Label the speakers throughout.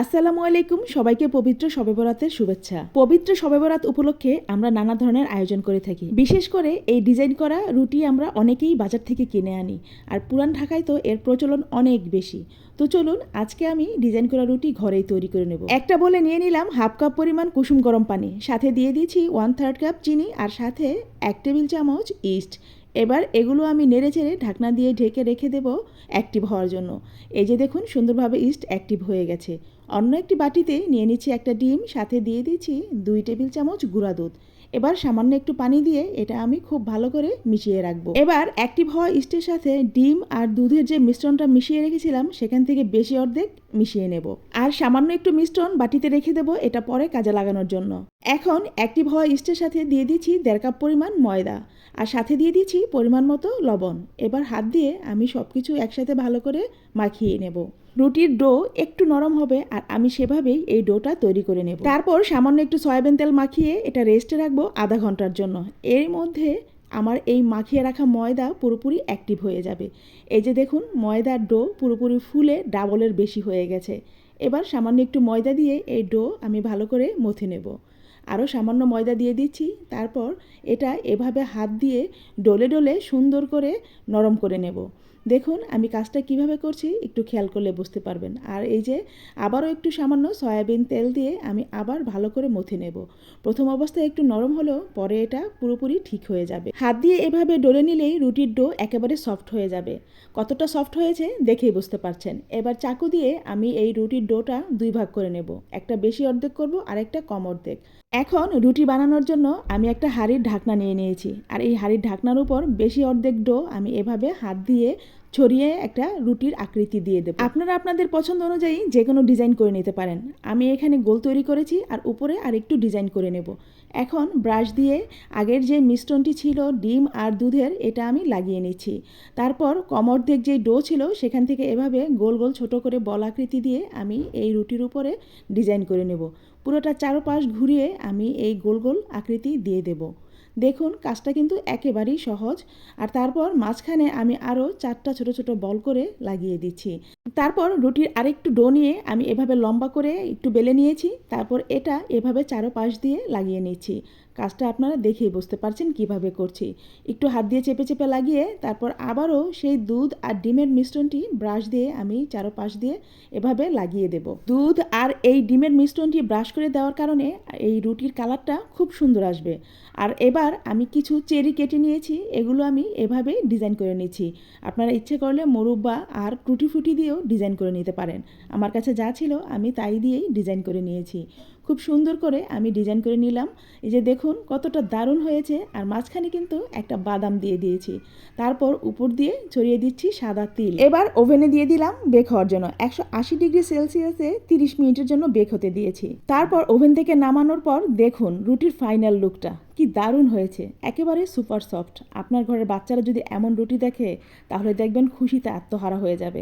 Speaker 1: আসসালামু আলাইকুম, সবাইকে পবিত্র শবে বরাতের শুভেচ্ছা। পবিত্র শবে বরাত উপলক্ষে আমরা নানা ধরনের আয়োজন করে থাকি। বিশেষ করে এই ডিজাইন করা রুটি আমরা অনেকেই বাজার থেকে কিনে আনি, আর পুরান ঢাকায় তো এর প্রচলন অনেক বেশি। তো চলুন, আজকে আমি ডিজাইন করা রুটি ঘরেই তৈরি করে নেব। একটা বলে নিয়ে নিলাম হাফ কাপ পরিমাণ কুসুম গরম পানি, সাথে দিয়ে দিয়েছি ওয়ান থার্ড কাপ চিনি, আর সাথে এক টেবিল চামচ ইস্ট এবার এগুলো আমি নেড়ে চেড়ে ঢাকনা দিয়ে ঢেকে রেখে দেব অ্যাক্টিভ হওয়ার জন্য। এই যে দেখুন, সুন্দরভাবে ইস্ট অ্যাক্টিভ হয়ে গেছে। অন্য একটি বাটিতে নিয়ে নিচ্ছি একটা ডিম, সাথে দিয়ে দিচ্ছি দুই টেবিল চামচ গুঁড়া দুধ। এবার সামান্য একটু পানি দিয়ে এটা আমি খুব ভালো করে মিশিয়ে রাখব। এবার অ্যাক্টিভ হওয়া ইস্টের সাথে ডিম আর দুধের যে মিশ্রণটা মিশিয়ে রেখেছিলাম, সেখান থেকে বেশি অর্ধেক মিশিয়ে নেব। আর সামান্য একটু মিশ্রণ বাটিতে রেখে দেবো, এটা পরে কাজে লাগানোর জন্য। এখন অ্যাক্টিভ হওয়া ইস্টের সাথে দিয়ে দিচ্ছি দেড় কাপ পরিমাণ ময়দা আর সাথে দিয়ে দিচ্ছি পরিমাণ মতো লবণ। এবার হাত দিয়ে আমি সব কিছু একসাথে ভালো করে মাখিয়ে নেব। রুটির ডো একটু নরম হবে আর আমি সেভাবেই এই ডোটা তৈরি করে নেব। তারপর সামান্য একটু সয়াবিন তেল মাখিয়ে এটা রেস্টে রাখব আধা ঘণ্টার জন্য। এর মধ্যে আমার এই মাখিয়ে রাখা ময়দা পুরোপুরি অ্যাক্টিভ হয়ে যাবে। এই যে দেখুন, ময়দার ডো পুরোপুরি ফুলে ডাবলের বেশি হয়ে গেছে। এবার সামান্য একটু ময়দা দিয়ে এই ডো আমি ভালো করে মথে নেব। আরও সামান্য ময়দা দিয়ে দিচ্ছি। তারপর এটা এভাবে হাত দিয়ে ডলে ডলে সুন্দর করে নরম করে নেব। দেখুন, আমি কাজটা কীভাবে করছি একটু খেয়াল করলে বুঝতে পারবেন। আর এই যে, আবারও একটু সামান্য সয়াবিন তেল দিয়ে আমি আবার ভালো করে মথে নেব। প্রথম অবস্থায় একটু নরম হলেও পরে এটা পুরোপুরি ঠিক হয়ে যাবে। হাত দিয়ে এভাবে ডলে নিলেই রুটির ডো একেবারে সফট হয়ে যাবে। কতটা সফট হয়েছে দেখেই বুঝতে পারছেন। এবার চাকু দিয়ে আমি এই রুটির ডোটা দুই ভাগ করে নেব। একটা বেশি অর্ধেক করব আর একটা কম অর্ধেক। এখন রুটি বানানোর জন্য আমি একটা হাঁড়ির ঢাকনা নিয়ে নিয়েছি। আর এই হাঁড়ির ঢাকনার উপর বেশি অর্ধেক ডো আমি এভাবে হাত দিয়ে ছড়িয়ে একটা রুটির আকৃতি দিয়ে দেবো। আপনারা আপনাদের পছন্দ অনুযায়ী যে কোনো ডিজাইন করে নিতে পারেন। আমি এখানে গোল তৈরি করেছি আর উপরে আর একটু ডিজাইন করে নেব। এখন ব্রাশ দিয়ে আগের যে মিশ্রণটি ছিল, ডিম আর দুধের, এটা আমি লাগিয়ে নিচ্ছি। তারপর কমর্ধেক যে ডো ছিল, সেখান থেকে এভাবে গোল গোল ছোট করে বল আকৃতি দিয়ে আমি এই রুটির উপরে ডিজাইন করে নেব। পুরোটা চারপাশ ঘুরিয়ে আমি এই গোল গোল আকৃতি দিয়ে দেব। দেখুন, কাজটা কিন্তু একেবারেই সহজ। আর তারপর মাঝখানে আমি আরও চারটা ছোট ছোট বল করে লাগিয়ে দিচ্ছি। তারপর রুটির আরেকটু ডো নিয়ে আমি এভাবে লম্বা করে একটু বেলে নিয়েছি। তারপর এটা এভাবে চারো পাশ দিয়ে লাগিয়ে নিচ্ছি। কাজটা আপনারা দেখেই বুঝতে পারছেন কীভাবে করছি। একটু হাত দিয়ে চেপে চেপে লাগিয়ে তারপর আবারও সেই দুধ আর ডিমের মিশ্রণটি ব্রাশ দিয়ে আমি চারোপাশ দিয়ে এভাবে লাগিয়ে দেব। দুধ আর এই ডিমের মিশ্রণটি ব্রাশ করে দেওয়ার কারণে এই রুটির কালারটা খুব সুন্দর আসবে। আর এবার আমি কিছু চেরি কেটে নিয়েছি, এগুলো আমি এভাবে ডিজাইন করে নিচ্ছি। আপনারা ইচ্ছে করলে মোরব্বা আর টুটি ফুটি দিয়েও ডিজাইন করে নিতে পারেন। আমার কাছে যা ছিল আমি তাই দিয়েই ডিজাইন করে নিয়েছি। খুব সুন্দর করে আমি ডিজাইন করে নিলাম। এই যে দেখুন কতটা দারুণ হয়েছে আর মাঝখানে কিন্তু একটা বাদাম দিয়ে দিয়েছি। তারপর উপর দিয়ে ছড়িয়ে দিচ্ছি সাদা তিল। এবার ওভেনে দিয়ে দিলাম বেক হওয়ার জন্য। একশো আশি ডিগ্রি সেলসিয়াসে তিরিশ মিনিটের জন্য বেক হতে দিয়েছি। তারপর ওভেন থেকে নামানোর পর দেখুন রুটির ফাইনাল লুকটা কি দারুণ হয়েছে। একেবারে সুপার সফট। আপনার ঘরের বাচ্চারা যদি এমন রুটি দেখে, তাহলে দেখবেন খুশিতে আত্মহারা হয়ে যাবে।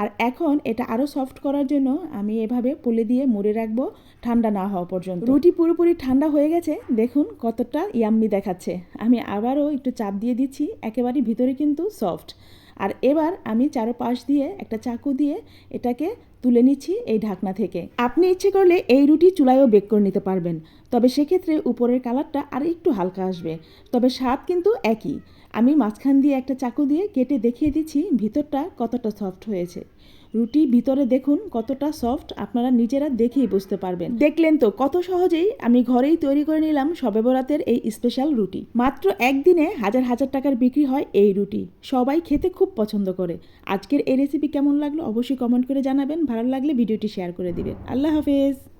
Speaker 1: আর এখন এটা আরও সফট করার জন্য আমি এভাবে পুলে দিয়ে মুড়ে রাখব, ঠান্ডা না হওয়া পর্যন্ত। রুটি পুরোপুরি ঠান্ডা হয়ে গেছে, দেখুন কতটা ইয়াম্মি দেখাচ্ছে। আমি আবারও একটু চাপ দিয়ে দিচ্ছি, একেবারে ভিতরে কিন্তু সফট। আর এবার আমি চারোপাশ দিয়ে একটা চাকু দিয়ে এটাকে তুলে নিচ্ছি এই ঢাকনা থেকে। আপনি ইচ্ছে করলে এই রুটি চুলায়ও বেক করে নিতে পারবেন, তবে সেক্ষেত্রে উপরের কালারটা আর একটু হালকা আসবে। তবে স্বাদ কিন্তু একই। আমি মাঝখান দিয়ে একটা চাকু দিয়ে কেটে দেখিয়ে দিচ্ছি ভিতরটা কতটা সফট হয়েছে। রুটি ভিতরে দেখুন কতটা সফট আপনারা নিজেরা দেখেই বুঝতে পারবেন। দেখলেন তো, কত সহজেই আমি ঘরেই তৈরি করে নিলাম সবে বরাতের এই স্পেশাল রুটি। মাত্র একদিনে হাজার হাজার টাকার বিক্রি হয় এই রুটি। সবাই খেতে খুব পছন্দ করে। আজকের এই রেসিপি কেমন লাগল অবশ্যই কমেন্ট করে জানাবেন। ভালো লাগলে ভিডিওটি শেয়ার করে দিবেন। আল্লাহ হাফেজ!